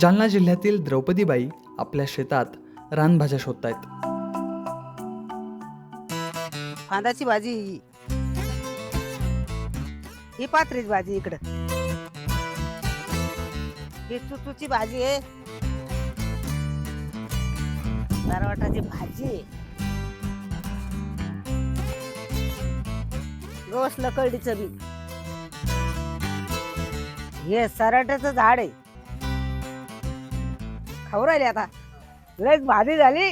जालना जिल्ह्यातील द्रौपदीबाई आपल्या शेतात रानभाज्या शोधतायत. कांदाची भाजी. ही. पात्रीच पात्रीची भाजी इकडं. ही चुचूची भाजी आहे. गारवाटाची भाजी आहे. गवसलं कळडीचं बी. हे सराट्याचं झाड आहे. खाऊ राहिले आता. लयच भाजी झाली.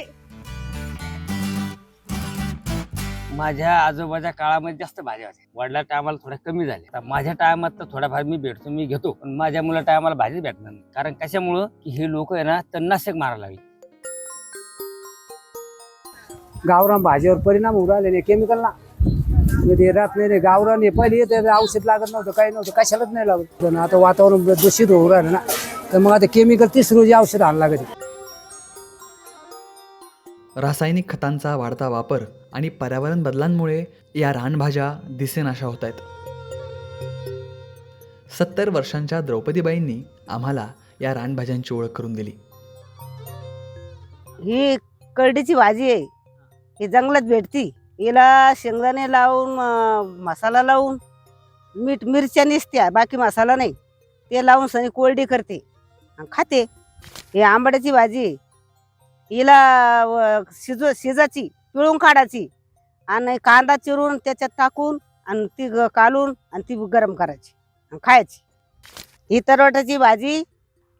माझ्या आजोबाच्या काळामध्ये जास्त भाज्या होत्या वडिला टायमाला थोड्या कमी झाल्या आता माझ्या टायमात तर थोडाफार मी भेटतो मी घेतो. पण माझ्या मुला टायमाला भाजीच भेटणार नाही. कारण कशामुळं? की हे लोक आहे ना तणनाशक मारायला लागले. गावरान भाजीवर परिणाम होऊ राहिले केमिकल ना. म्हणजे राहत नाही गावरान हे पहिले येते औषध लागत नव्हतं काही नव्हतं कशालाच नाही लागत. पण आता वातावरण दूषित होऊ राहिलं ना. तर मग आता केमिकल तीस रोजी औषध आणायला लागत रासायनिक खतांचा वाढता वापर आणि पर्यावरण बदलांमुळे या रानभाज्या दिसेनाशा होत आहेत. सत्तर वर्षांच्या द्रौपदीबाईंनी आम्हाला या रानभाज्यांची ओळख करून दिली. ही करडीची भाजी आहे. ही जंगलात भेटती. हिला शेंगदाणे लावून मसाला लावून मीठ मिरच्या निसत्या बाकी मसाला नाही. ते लावून सनी कोरडी करते आणि खाते. हे आंबाड्याची भाजी हिला व, शिजव शिजाची पिळून काढायची आणि कांदा चिरून त्याच्यात टाकून आणि ती ग- कालून आणि ती गरम करायची आणि खायची. ही तरवट्याची भाजी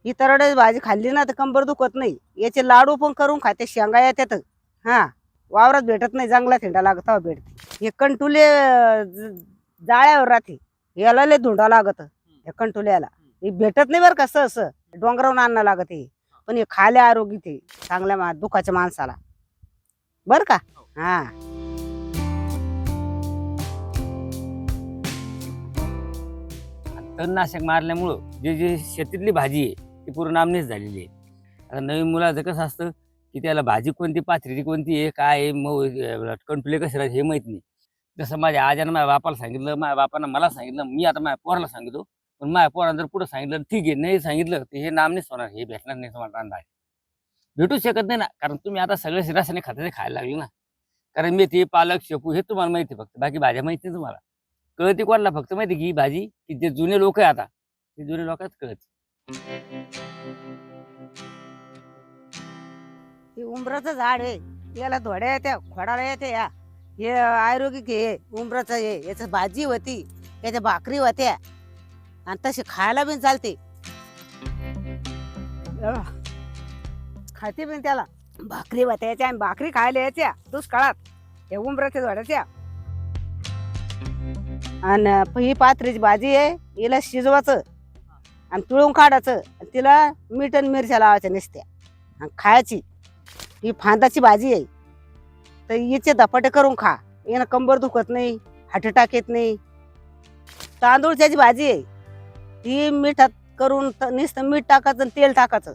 ही तरवट्याची भाजी खाल्ली ना तर कंबर दुखत नाही. याचे लाडू पण करून खाते शेंगा येतात हां. वावरात भेटत नाही जंगलात हिंडा लागत भेटते. हे कंटुले जाळ्यावर राहते. याला लय धुंडा लागत. या कंटुल्याला. हे भेटत नाही बरं कसं असं डोंगरावून आणणं लागत हे. पण हे खाले आरोग्य ते चांगल्या मा दुखाच्या माणसाला. बर का? हा. आणि तणनाशक मारल्यामुळं जे जे शेतीतली भाजी आहे ती पूर्ण नामनेच झालेली आहे. आता नवीन मुलाचं कसं असतं की त्याला भाजी कोणती पाथरीची कोणती आहे काय आहे मग कंटुले कसे राहते हे माहीत नाही. जसं माझ्या आजानं माझ्या बापाला सांगितलं माझ्या बापानं मला सांगितलं मी आता माझ्या पोराला सांगितलं पण माझ्या पोरानं जर पुढं सांगितलं ठीक आहे नाही सांगितलं तर हे नाही होणार हे भेटणार नाही तुम्हाला अंदाज. भेटू शकत नाही ना कारण तुम्ही आता सगळे रासायनिक खताचे खायला लागले ना. कारण मेथी पालक शेपू हे तुम्हाला माहिती फक्त बाकी भाज्या माहिती नाही तुम्हाला. कळते कोणाला फक्त माहिती की ही भाजी की जे जुने लोक आहे आता ते जुने लोकच कळत. हे उंबराचं झाड आहे. याला धोड्या येत्या खोडाला येते या. हे आयुर्वेदिक हे उमराचं हे. याचं भाजी होती याच्या भाकरी होत्या. आणि तशी खायला पण चालते. खाते पण त्याला. भाकरी होत्या याच्या आणि भाकरी खायला यायच्या दुष्काळात. हे उमराच्या झाडाच्या. आणि ही पात्रीची भाजी आहे हिला शिजवायचं आणि पिळून काढायचं. आणि तिला मीठ आणि मिरच्या लावायच्या नसत्या. आणि खायची. ही फांदाची भाजी आहे. तर याचे धपाटे करून खा. यानं कंबर दुखत नाही हार्ट अटॅक येत नाही. तांदूळच्याची भाजी आहे ही मिठात करून नुसतं मीठ टाकायचं आणि तेल टाकायचं.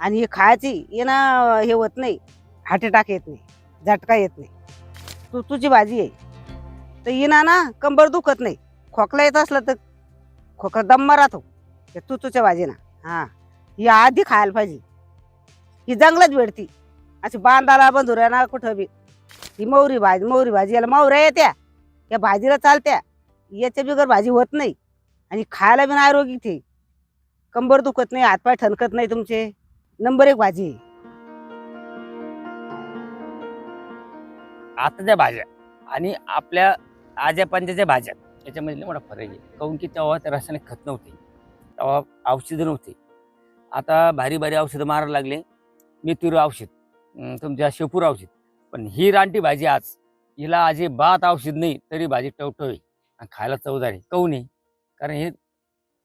आणि ही खायची येणं हे होत नाही. हार्ट अटॅक येत नाही झटका येत नाही. तू तुझी भाजी आहे. तर येणार ना कंबर दुखत नाही. खोकला येत असलं तर खोकला दम्मा राहतो. तू तुझ्या भाजी ना हां. ही आधी खायला पाहिजे. ही जंगलात भेटती. अशी बांधाला बंधुऱ्या ना कुठं बी. ही मोहरी भाजी मोहरी भाजी याला मोहऱ्या येत्या. या भाजीला चालत्या. याच्या बिगर भाजी होत नाही. आणि खायला बी आरोग्य ते कंबर दुखत नाही हातपाय ठणकत नाही तुमचे. नंबर एक भाजी. आहे. आताच्या भाज्या. आणि आपल्या आज्या पंजाच्या भाज्या. याच्यामध्ये लय मोठा फरक आहे. काहून की तेव्हा ते रासायनिक खत नव्हते. तेव्हा औषधं नव्हती. आता भारी भारी औषधं मारायला लागले. मेथीवर औषध. तुमच्या शेपूर औषध. पण ही रानटी भाजी आज हिला अजिबात औषध नाही तरी भाजी टवटवी. आणि खायला चवदार आहे काऊन आहे कारण हे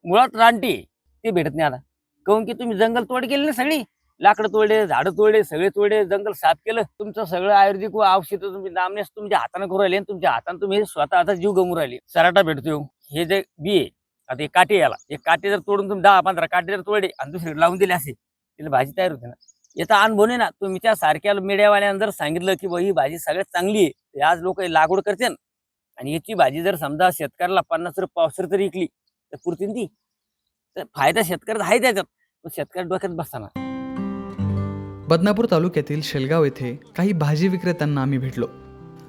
मुळात रानटी आहे. ते भेटत नाही आता. काऊन की तुम्ही जंगल तोड केली ना सगळी? लाकडं तोडले झाडं तोडले सगळे तोडले जंगल साफ केलं. तुमचं सगळं आयुर्वेदिक औषध तुम्ही नामनेस तुमच्या हाताने करू राहिले आणि तुमच्या हाताने तुम्ही स्वतः आता जीव गमू राहिले. सराटा भेटतो हे जे बी आहे आता हे काटे याला. हे काटे जर तोडून तुम्ही दहा पंधरा काटे जर तोडले आणि दुसरीकडे लावून दिले असे तिला भाजी तयार होते ना. याचा अनुभव नाही ना तुम्ही त्या सारख्या मीडियावाल्यानं जर सांगितलं की ही भाजी सगळ्यात चांगली आहे. आज लोक लागवड करते आणि याची भाजी जर समजा शेतकऱ्याला पन्नास रुपये पावसर तरी विकली तर पुरतील ती. तर फायदा शेतकऱ्याचा आहे त्याच्यात पण शेतकरी डोक्यात बसताना. बदनापूर तालुक्यातील शेलगाव येथे काही भाजी विक्रेत्यांना आम्ही भेटलो.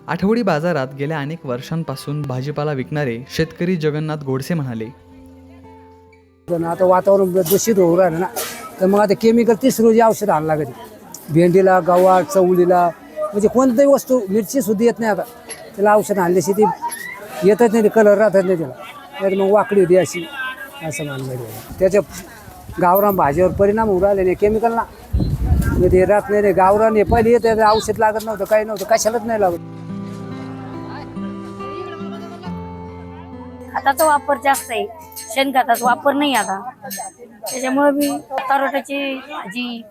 आठवडी बाजारात गेल्या अनेक वर्षांपासून भाजीपाला विकणारे शेतकरी जगन्नाथ गोडसे म्हणाले आता वातावरण दूषित होऊ राहिलं ना. तर मग आता केमिकल तीस रोजी औषध आणायला लागते भेंडीला गव्हा चवळीला म्हणजे कोणत्याही वस्तू मिरची सुद्धा येत नाही आता. त्याला औषध आणल्याशी ती येतच नाही कलर राहतच नाही त्याला. नाही मग वाकडी होती अशी असं मानलं त्याच्या गावरान भाजीवर परिणाम होऊ राहिले नाही केमिकलना म्हणजे ते राहत नाही रे गावरान हे पहिले येते औषध लागत नव्हतं काही नव्हतं कशालाच नाही लागत. खताचा वापर जास्त आहे. शेणखताचा वापर नाही आता. त्याच्यामुळे मी तरोट्याची भाजी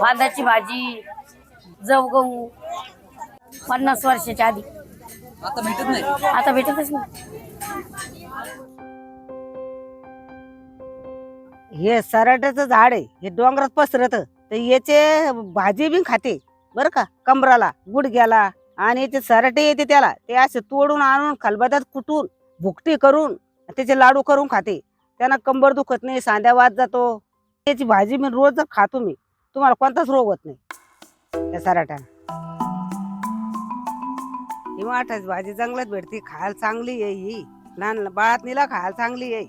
भाताची भाजी जव गहू पन्नास वर्षाच्या आधी. आता भेटत नाही? आता भेटतच नाही. हे सराट्याचं झाड आहे. हे डोंगरात पसरत. तर याचे भाजी बी खाते. बरं का? कमराला गुडघ्याला. आणि याचे सराटे येते त्याला. ते असे तोडून आणून खलबत्यात कुटून भुकटी करून त्याचे लाडू करून खाते. त्यांना कंबर दुखत नाही सांध्या वाद जातो. त्याची भाजी मी रोज खातो मी तुम्हाला कोणताच रोग होत नाही. त्या सराट्यानं. ही वाटायची भाजी चांगल्याच भेटते खायला चांगली आहे ही. लहान बाळात निला खायला चांगली आहे.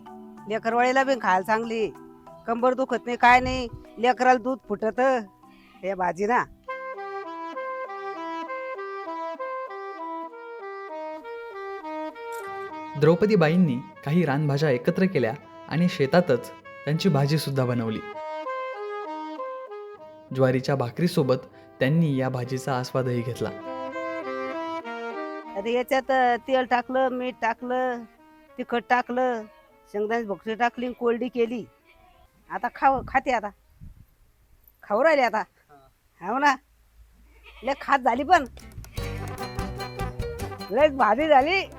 लेकरवाळीला बी खायला चांगली कंबर दुखत नाही काय नाही. लेकराला दूध फुटत. हे भाजी ना द्रौपदीबाईंनी काही रानभाज्या एकत्र केल्या आणि शेतातच त्यांची भाजीसुद्धा बनवली. ज्वारीच्या भाकरीसोबत त्यांनी या भाजीचा आस्वादही घेतला. आता याच्यात तेल टाकलं मीठ टाकलं तिखट टाकलं शेंगदाण्याची भुकटी टाकली कोरडी केली. आता खाव खाते आता. खाऊ राहिले आता. हो ना? लय खात झाली पण. लय भाजी झाली.